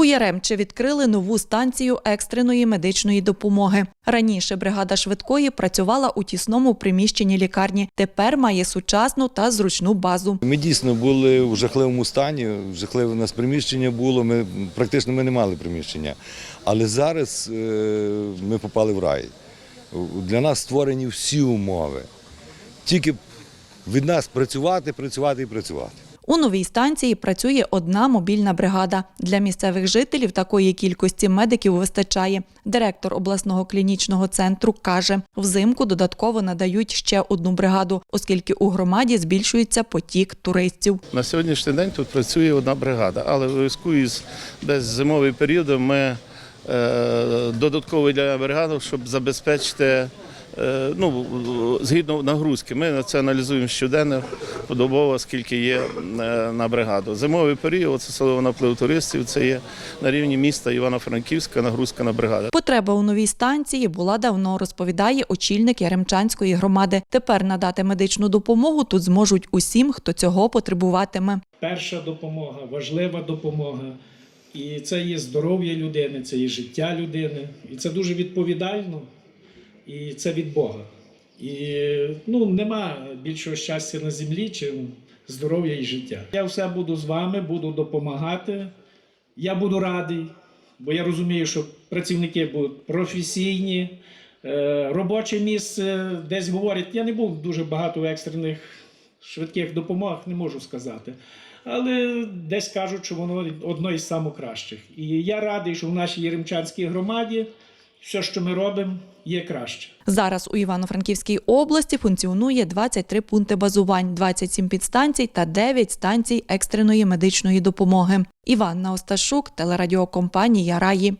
У Яремче відкрили нову станцію екстреної медичної допомоги. Раніше бригада швидкої працювала у тісному приміщенні лікарні. Тепер має сучасну та зручну базу. Ми дійсно були в жахливому стані, жахливе у нас приміщення було. Ми практично ми не мали приміщення. Але зараз е, ми попали в рай. Для нас створені всі умови. Тільки від нас працювати, працювати і працювати. У новій станції працює одна мобільна бригада. Для місцевих жителів такої кількості медиків вистачає. Директор обласного клінічного центру каже, взимку додатково надають ще одну бригаду, оскільки у громаді збільшується потік туристів. На сьогоднішній день тут працює одна бригада, але в зв'язку із десь зимовим періодом ми е, додатково для бригади, щоб забезпечити ну, згідно нагрузки. Ми це аналізуємо щоденно, подобово, скільки є е, на бригаду. Зимовий період це село наплив туристів, це є на рівні міста Івано-Франківська нагрузка на бригаду. Потреба у новій станції була давно, розповідає очільник Яремчанської громади. Тепер надати медичну допомогу тут зможуть усім, хто цього потребуватиме. перша допомога, важлива допомога. І це є здоров'я людини, це є життя людини. І це дуже відповідально, і це від Бога. І ну, нема більшого щастя на землі, чим здоров'я і життя. Я все буду з вами, буду допомагати. Я буду радий, бо я розумію, що працівники будуть професійні. Е, Робоче місце десь говорять, я не був дуже багато екстрених швидких допомогах, не можу сказати. Але десь кажуть, що воно одно із найкращих. І я радий, що в нашій Єремчанській громаді все, що ми робимо, є краще. Зараз у Івано-Франківській області функціонує 23 пункти базувань, 27 підстанцій та 9 станцій екстреної медичної допомоги. Іванна Осташук, телерадіокомпанія Раї.